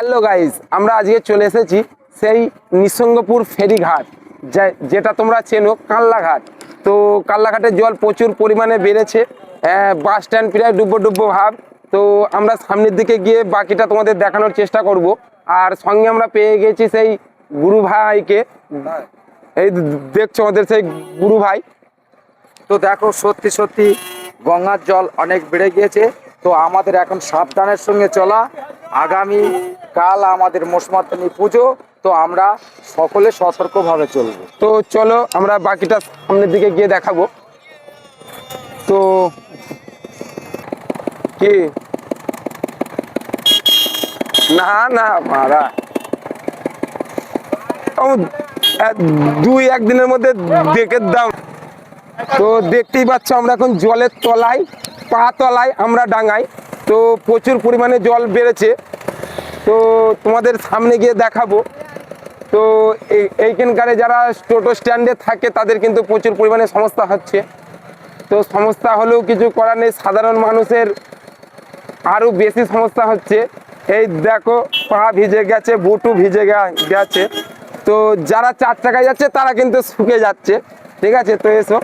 Hello guys আমরা আজকে চলে এসেছি সেই নিঃসঙ্গপুর ফেরিঘাট যেটা তোমরা চেনো, কাল্লাঘাট। তো কাল্লাঘাটের জল প্রচুর পরিমাণে বেড়েছে বাস স্ট্যান্ড প্রায় ডুব্বো ডুব্বো ভাব। তো আমরা সামনের দিকে গিয়ে বাকিটা তোমাদের দেখানোর চেষ্টা করব। আর সঙ্গে আমরা পেয়ে গেছি সেই গুরু ভাইকে। এই দেখছ আমাদের সেই গুরু ভাই। তো দেখো, সত্যি সত্যি গঙ্গার জল অনেক বেড়ে গিয়েছে। তো আমাদের এখন সাবধানের সঙ্গে চলা। আগামী কাল আমাদের মোসমাতানি পুজো, তো আমরা সকলে সতর্কভাবে চলবো। তো চলো, আমরা বাকিটা সামনের দিকে গিয়ে দেখাবো। তো কি? না না, মারা। দুই একদিনের মধ্যে দেখে দাও। তো দেখতেই পাচ্ছ, আমরা এখন জলের তলায়, পা তলায় আমরা ডাঙাই। তো প্রচুর পরিমাণে জল বেড়েছে। তো তোমাদের সামনে গিয়ে দেখাবো। তো এই- এইখানকারে যারা টোটো স্ট্যান্ডে থাকে, তাদের কিন্তু প্রচুর পরিমাণে সমস্যা হচ্ছে। তো সমস্যা হলেও কিছু করার নেই। সাধারণ মানুষের আরও বেশি সমস্যা হচ্ছে। এই দেখো, পা ভিজে গেছে, বুটু ভিজে গেছে। তো যারা চার চাকায় যাচ্ছে, তারা কিন্তু শুকে যাচ্ছে। ঠিক আছে? তো এসো।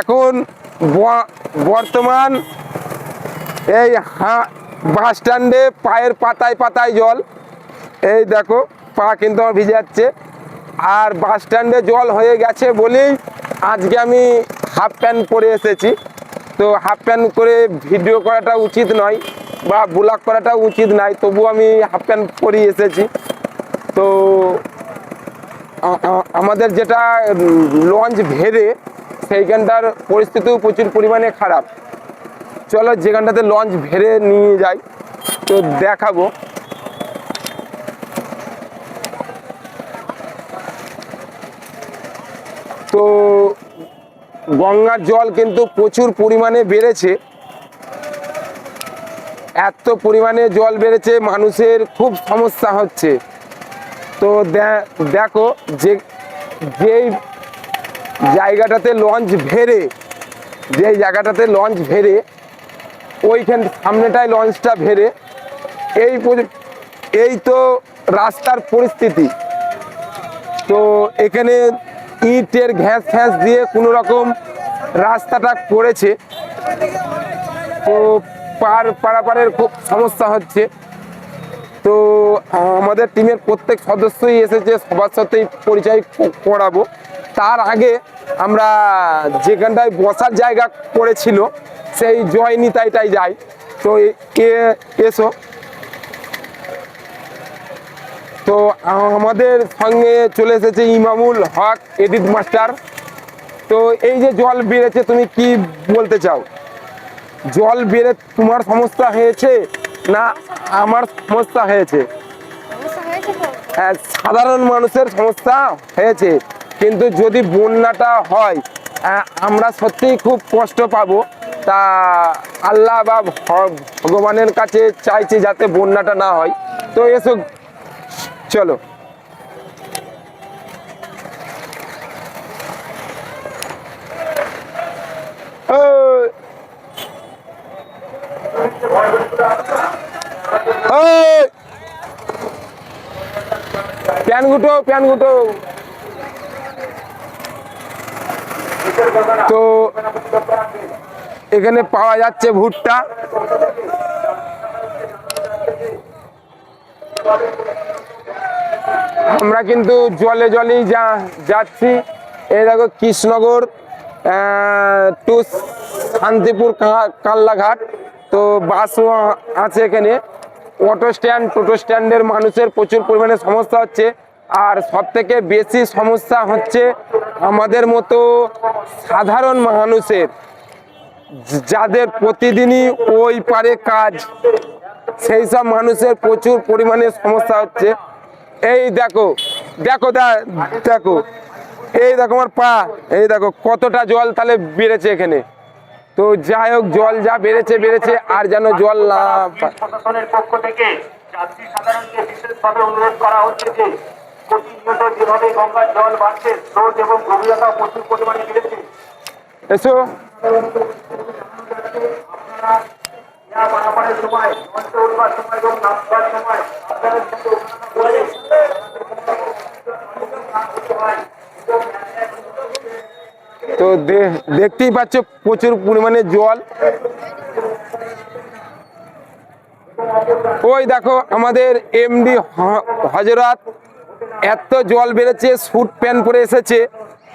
এখন বর্তমান এই হা বাস স্ট্যান্ডে পায়ের পাতায় পাতায় জল। এই দেখো, পা কিন্তু আমার ভিজে যাচ্ছে। আর বাস স্ট্যান্ডে জল হয়ে গেছে বলেই আজকে আমি হাফ প্যান্ট পরে এসেছি। তো হাফ প্যান্ট করে ভিডিও করাটা উচিত নয় বা ব্লগ করাটা উচিত নয়, তবু আমি হাফ প্যান্ট পরে এসেছি। তো আমাদের যেটা লঞ্চ ভেড়ে সেইখানটার পরিস্থিতিও প্রচুর পরিমাণে খারাপ। চলো যেখানটাতে লঞ্চ ভেড়ে নিয়ে যাই, তো দেখাবো। তো গঙ্গার জল কিন্তু প্রচুর পরিমাণে বেড়েছে। এত পরিমাণে জল বেড়েছে, মানুষের খুব সমস্যা হচ্ছে। তো দেখো যে, যেই জায়গাটাতে লঞ্চ ভেড়ে, যেই জায়গাটাতে লঞ্চ ভেড়ে, ওইখান সামনেটায় লঞ্চটা ভেড়ে, এই এই তো রাস্তার পরিস্থিতি। তো এখানে ইটের ঘ্যাস ফ্যাস দিয়ে কোনো রকম রাস্তাটা করেছে। তো পার, পারাপারের খুব সমস্যা হচ্ছে। তো আমাদের টিমের প্রত্যেক সদস্যই এসেছে, সবার সাথেই পরিচয় করাবো। তার আগে আমরা যেখানটায় বসার জায়গা করেছিল সেই জয় নিতাইটাই যাই। তো এ- এসো? তো আমাদের সঙ্গে চলে এসেছে ইমামুল হক এডিট মাস্টার। তো এই যে জল বেড়েছে তুমি কি বলতে চাও? জল বেড়ে তোমার সমস্যা হয়েছে না আমার সমস্যা হয়েছে? হ্যাঁ, সাধারণ মানুষের সমস্যা হয়েছে। কিন্তু যদি বন্যাটা হয় আমরা সত্যিই খুব কষ্ট পাবো। তা আল্লাহ বা ভগবানের কাছে চাইছি যাতে বন্যাটা না হয়। তো এসো, চলো। প্যান গুটো প্যান গুটো। তো এখানে পাওয়া যাচ্ছে ভুট্টা। আমরা কিন্তু জলে জলেই যা, যাচ্ছি। এই দেখো কৃষ্ণনগর টু শান্তিপুর কাল্লাঘাট। তো বাসও আছে এখানে। অটো স্ট্যান্ড, টোটো স্ট্যান্ডের মানুষের প্রচুর পরিমাণে সমস্যা হচ্ছে। আর সব থেকে বেশি সমস্যা হচ্ছে আমাদের মতো সাধারণ মানুষের, যাদের প্রতিদিনই ওই পারে কাজ, সেই সব মানুষের প্রচুর পরিমাণে সমস্যা হচ্ছে। এই দেখো দেখো দেখো, এই দেখো আমার পা, এই দেখো কতটা জল তাহলে বেড়েছে এখানে। তো যাই হোক, জল যা বেড়েছে বেড়েছে, আর যেন জল না পক্ষ থেকে অনুরোধ করা হচ্ছে যে প্রতিনিয়ত যেভাবে গঙ্গার জল বাড়ছে স্রোত এবং গভীরতা প্রচুর পরিমাণে বেড়েছে। এসো। সময় সময় এবং সময় তো দেখতেই পাচ্ছ প্রচুর পরিমাণে জল। ওই দেখো আমাদের এমডি হজরত এত জল বেড়েছে, স্যুট প্যান্ট পরে এসেছে,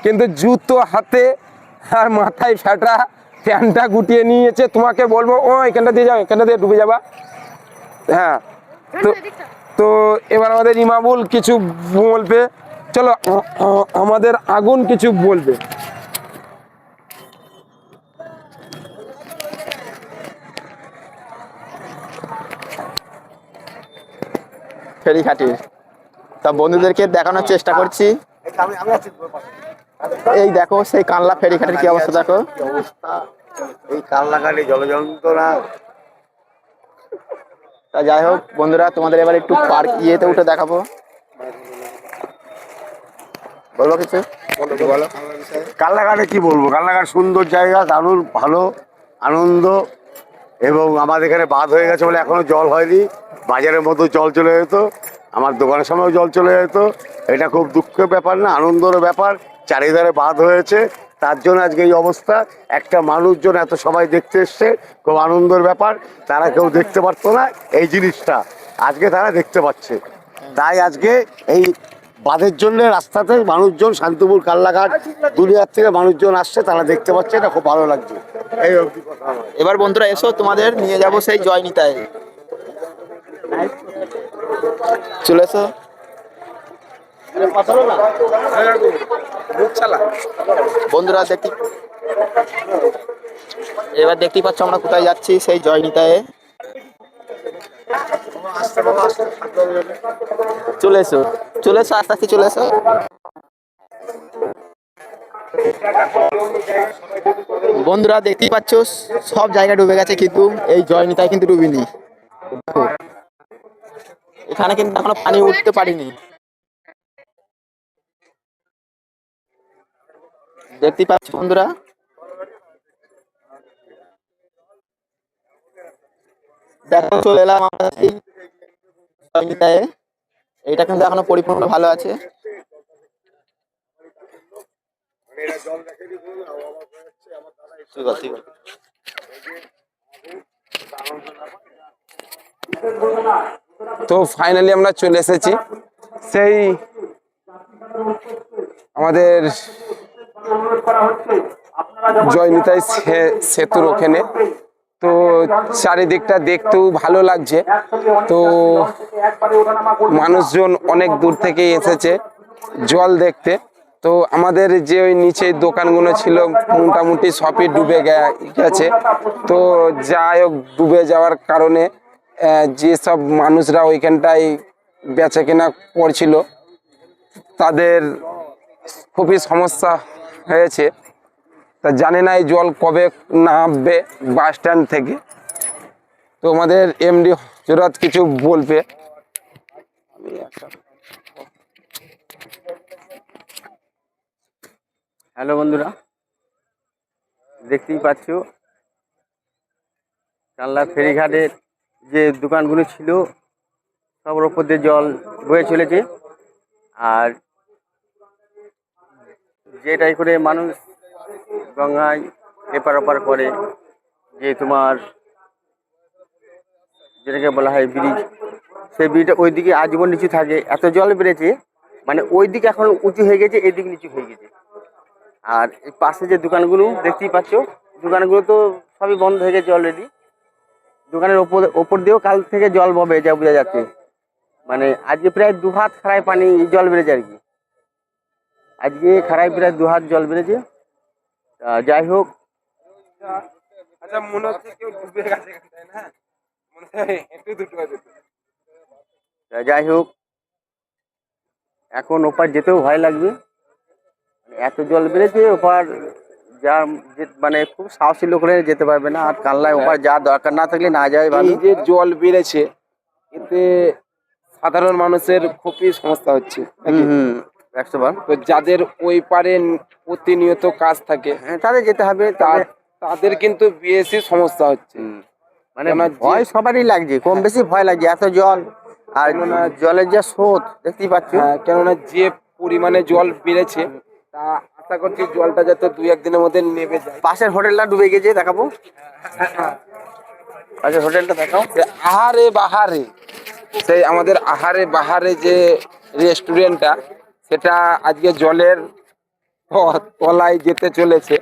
কিন্তু জুতো হাতে আর মাথায় ফ্যাটা, প্যান্টটা গুটিয়ে নিয়েছে। তোমাকে বলব, ও, এখানটা দিয়ে যাও, এখানটা দিয়ে ডুবে যাবা। হ্যাঁ তো তো এবার আমাদের ইমামুল কিছু বলবে। চলো আমাদের আগুন কিছু বলবে। ফেরিঘাটির তা বন্ধুদেরকে দেখানোর চেষ্টা করছি। এই দেখো সেই কানলা ফেরিঘাটের কি অবস্থা দেখো। এই কাল্লাকালি জলযন্ত্রণা। তা যাই হোক বন্ধুরা তোমাদের এবার একটু পার্ক ইয়েতে উঠে দেখাবো। বলব কিছু? কাল্লাঘাটে কি বলব? কাল্লাঘাট সুন্দর জায়গা দারুণ ভালো আনন্দ এবং আমাদের এখানে বাদ হয়ে গেছে বলে এখনও জল হয়নি। বাজারের মতো জল চলে যেত। আমার দোকানের সময়ও জল চলে যেত। এটা খুব দুঃখের ব্যাপার না, আনন্দের ব্যাপার। চারিধারে বাঁধ হয়েছে, তার জন্য আজকে এই অবস্থা। একটা মানুষজন এত সবাই দেখতে এসছে, খুব আনন্দের ব্যাপার। তারা কেউ দেখতে পারতো না এই জিনিসটা। আজকে তারা দেখতে পাচ্ছে। তাই আজকে এই বাঁধের জন্য রাস্তাতে মানুষজন, শান্তিপুর, কাল্লাঘাট দুনিয়ার থেকে মানুষজন আসছে, তারা দেখতে পাচ্ছে, এটা খুব ভালো লাগছে। এই এবার বন্ধুরা, এসো, তোমাদের নিয়ে যাব সেই জয়নিতায় চলে এসো। বন্ধুরা, দেখতে এবার দেখতেই পাচ্ছ আমরা কোথায় যাচ্ছি, সেই জয়নিতায়। চলে এসো চলে এসো, আস্তে আস্তে চলে এসো। বন্ধুরা, দেখতেই পাচ্ছ, সব জায়গা ডুবে গেছে কিন্তু, এই জয়নিতায় কিন্তু ডুবিনি। দেখো। এখানে কিন্তু এখনও পানি উঠতে পারিনি। দেখতে পাচ্ছ বন্ধুরা? দেখো, চলে এলাম আমরা জয়নিতায় এইটা কিন্তু এখনও পরিপূর্ণ ভালো আছে ঠিক আছে ঠিক আছে। তো ফাইনালি আমরা চলে এসেছি। সেই আমাদের জয়নিতাই সেতুর ওখানে। তো চারিদিকটা দেখতেও ভালো লাগছে। তো মানুষজন অনেক দূর থেকে এসেছে জল দেখতে। তো আমাদের যে ওই নিচে দোকানগুলো ছিল, মোটামুটি সবই ডুবে গেছে। তো যাই হোক, ডুবে যাওয়ার কারণে যেসব মানুষরা ওইখানটায় বেচা কেনা করছিল, তাদের খুবই সমস্যা হয়েছে। তা জানে না এই জল কবে নামবে বাস স্ট্যান্ড থেকে। তো আমাদের এমডি হজরত কিছু বলবে। হ্যালো বন্ধুরা, দেখতেই পাচ্ছ কাল্লা ফেরিঘাটের যে দোকানগুলো ছিল সবার ওপর দিয়ে জল বয়ে চলেছে। আর যেটাই করে মানুষ গঙ্গায় এপার ওপার করে, যে তোমার যেটাকে বলা হয় ব্রিজ সেই ব্রিজটা ওইদিকে আজীবন নিচু থাকে। এত জল বেড়েছে মানে ওই দিকে এখন উঁচু হয়ে গেছে, এদিকে নিচু হয়ে গেছে। আর এই পাশে যে দোকানগুলো দেখতেই পাচ্ছ, দোকানগুলো তো সবই বন্ধ হয়ে গেছে অলরেডি দোকানের ওপর ওপর দিয়েও কাল থেকে জল ববে যা বোঝা যাচ্ছে। মানে আজকে প্রায় দু হাত খাড়ায় পানি জল বেড়েছে আর কি। আজকে খাড়ায় প্রায় দু হাত জল বেড়েছে। যাই হোক। আচ্ছা মনে হচ্ছে কেউ ডুবে গেছে না? মনে হয় একটু দুটো তা যাই হোক। এখন ওপার যেতেও ভয় লাগবে। মানে এত জল বেড়েছে ওপার যা মানে খুব সাহসী লোকরা যেতে পারবে না। আর কানলায় ওপার যা দরকার না থাকলে না যাওয়াই ভালো। যে জল বেড়েছে এতে সাধারণ মানুষের খুবই সমস্যা হচ্ছে হুম হুম একশো বার। তো যাদের ওই পারে প্রতিনিয়ত কাজ থাকে হ্যাঁ তাদের যেতে হবে তাদের কিন্তু বেশি সমস্যা হচ্ছে। মানে ভয় সবারই লাগছে কম বেশি ভয় লাগছে এত জল। আর জলের যা স্রোত দেখতেই পাচ্ছ। হ্যাঁ, কেননা যে পরিমাণে জল বেড়েছে তা আশা করছি, জলটা যাতে দুই একদিনের মধ্যে নেমে যায়। পাশের হোটেলটা ডুবে গেছে, দেখাবো? পাশের হোটেলটা দেখাও। আহারে বাহারে, সেই আমাদের আহারে বাহারে যে রেস্টুরেন্টটা সেটা আজকে জলের তলায় যেতে চলেছে।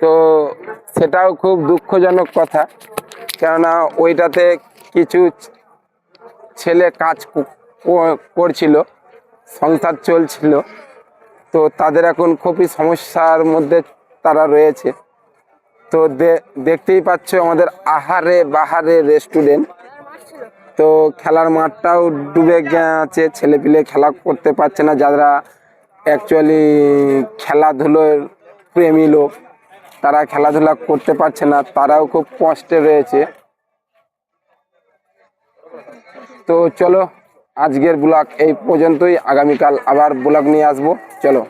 তো সেটাও খুব দুঃখজনক কথা, কেননা ওইটাতে কিছু ছেলে কাজ করছিল, সংসার চলছিল। তো তাদের এখন খুবই সমস্যার মধ্যে তারা রয়েছে। তো দেখতেই পাচ্ছ আমাদের আহারে বাহারে রেস্টুরেন্ট। তো খেলার মাঠটাও ডুবে গেছে, ছেলেপিলে খেলা করতে পারছে না, যারা অ্যাকচুয়ালি খেলাধুলোর প্রেমী লোক, তারা খেলাধুলা করতে পারছে না, তারাও খুব কষ্টে রয়েছে। তো চলো আজকের ব্লগ এই পর্যন্তই। আগামীকাল আবার ব্লগ নিয়ে আসব। চলো